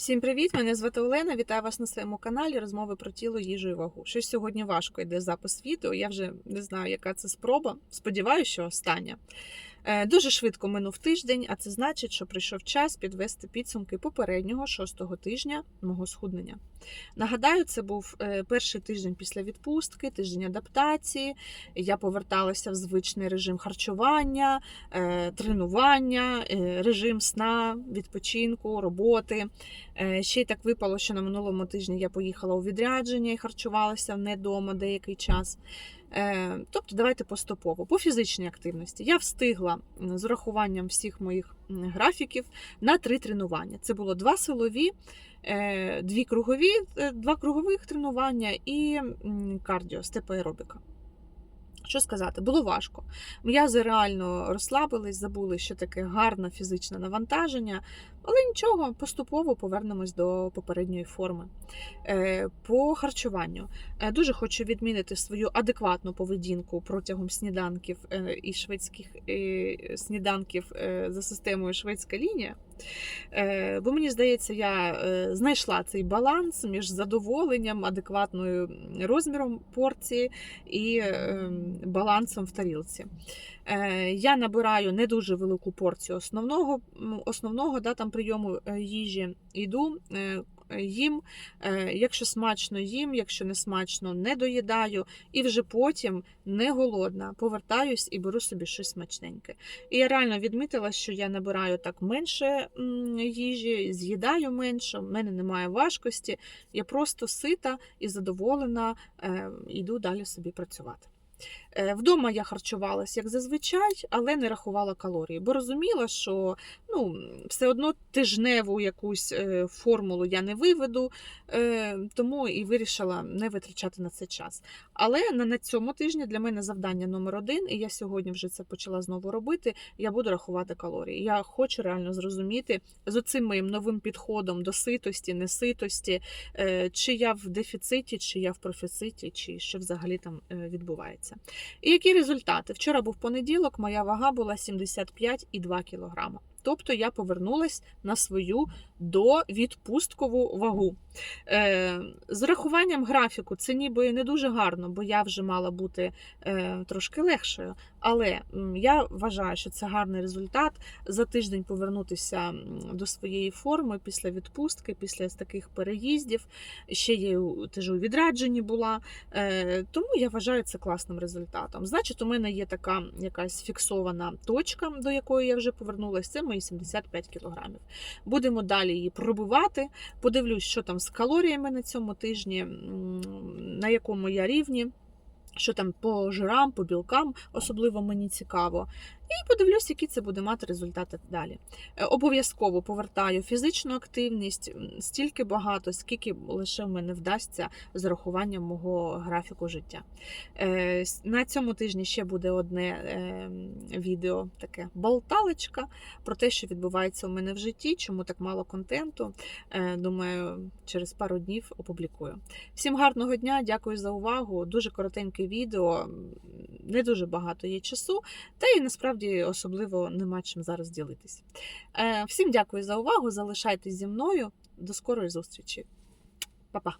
Всім привіт! Мене звати Олена. Вітаю вас на своєму каналі розмови про тіло, їжу і вагу. Щось сьогодні важко йде запис відео. Я вже не знаю, яка це спроба. Сподіваюся, що остання. Е, Дуже швидко минув тиждень, а це значить, що прийшов час підвести підсумки попереднього шостого тижня мого схуднення. Нагадаю, це був е, перший тиждень після відпустки, тиждень адаптації. Я поверталася в звичний режим харчування, е, тренування, режим сна, відпочинку, роботи. Ще й так випало, що на минулому тижні я поїхала у відрядження і харчувалася не вдома деякий час. Е, Тобто, давайте поступово. По фізичній активності я встигла з урахуванням всіх моїх графіків на три тренування. Це було два силові, е, дві кругові, е, два кругових тренування і кардіо, степоаеробіка. Що сказати, було важко. М'язи реально розслабились, забули, що таке гарне фізичне навантаження, але нічого, поступово повернемось до попередньої форми. Е, По харчуванню Е, дуже хочу відмінити свою адекватну поведінку протягом сніданків е, і шведських сніданків за системою шведська лінія. Е, Бо мені здається, я е, знайшла цей баланс між задоволенням, адекватною розміром порції і е, балансом в тарілці. Е, Я набираю не дуже велику порцію основного, основного да, там, прийому е, їжі. Йду, е, їм, е, якщо смачно їм, якщо не смачно, не доїдаю, і вже потім не голодна, повертаюсь і беру собі щось смачненьке. І я реально відмітила, що я набираю так менше їжі, з'їдаю менше, в мене немає важкості, я просто сита і задоволена, е, йду далі собі працювати. Е, Вдома я харчувалась як зазвичай, але не рахувала калорії, бо розуміла, що ну, все одно тижневу якусь е, формулу я не виведу, е, тому і вирішила не витрачати на це час. Але на, цьому тижні для мене завдання номер один, і я сьогодні вже це почала знову робити. Я буду рахувати калорії. Я хочу реально зрозуміти з оцим моїм новим підходом до ситості, неситості, чи я в дефіциті, чи я в профіциті, чи що взагалі там відбувається. І які результати? Вчора був понеділок, моя вага була 75,2 кг. Тобто я повернулась на свою довідпусткову вагу. Е, з рахуванням графіку це ніби не дуже гарно, бо я вже мала бути е, трошки легшою. Але я вважаю, що це гарний результат за тиждень повернутися до своєї форми після відпустки, після таких переїздів. Ще я теж у відрадженні була. Е, тому я вважаю це класним результатом. Значить, у мене є така якась фіксована точка, до якої я вже повернулася. Це мої 75 кілограмів. Будемо далі її пробувати. Подивлюсь, що там з калоріями на цьому тижні, на якому я рівні. Що там по жирам, по білкам, особливо мені цікаво. І подивлюсь, які це буде мати результати далі. Е, Обов'язково повертаю фізичну активність стільки багато, скільки лише в мене вдасться з рахуванням мого графіку життя. Е, На цьому тижні ще буде одне е, відео, таке болталочка про те, що відбувається у мене в житті, чому так мало контенту. Е, Думаю, через пару днів опублікую. Всім гарного дня, дякую за увагу. Дуже коротеньке відео, не дуже багато є часу, та і насправді особливо нема чим зараз ділитись. Е, Всім дякую за увагу. Залишайтесь зі мною. До скорої зустрічі. Па-па!